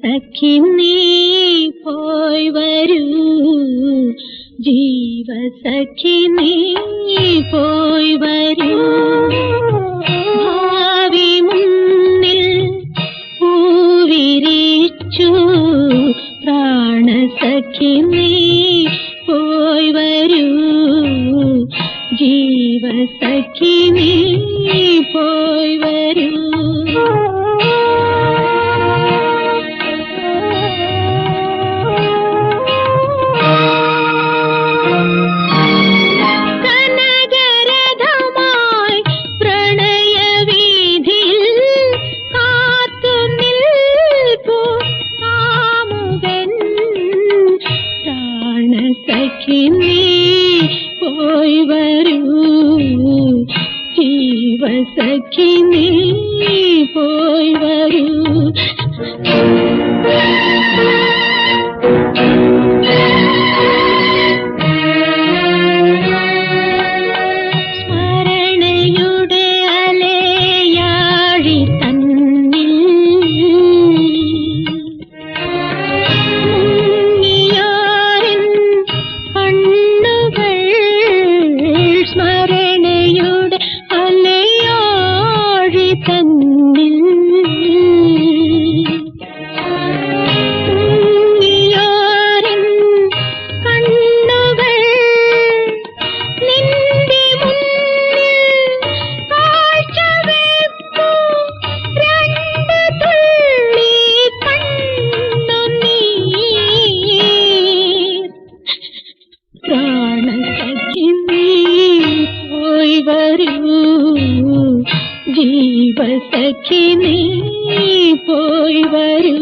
സഖിനീ പോയി വരൂ ജീവ सखिनि പോയി വരൂ வசக்கி நீ போய் வரும் ജീവസഖിനി പോയി വരൂ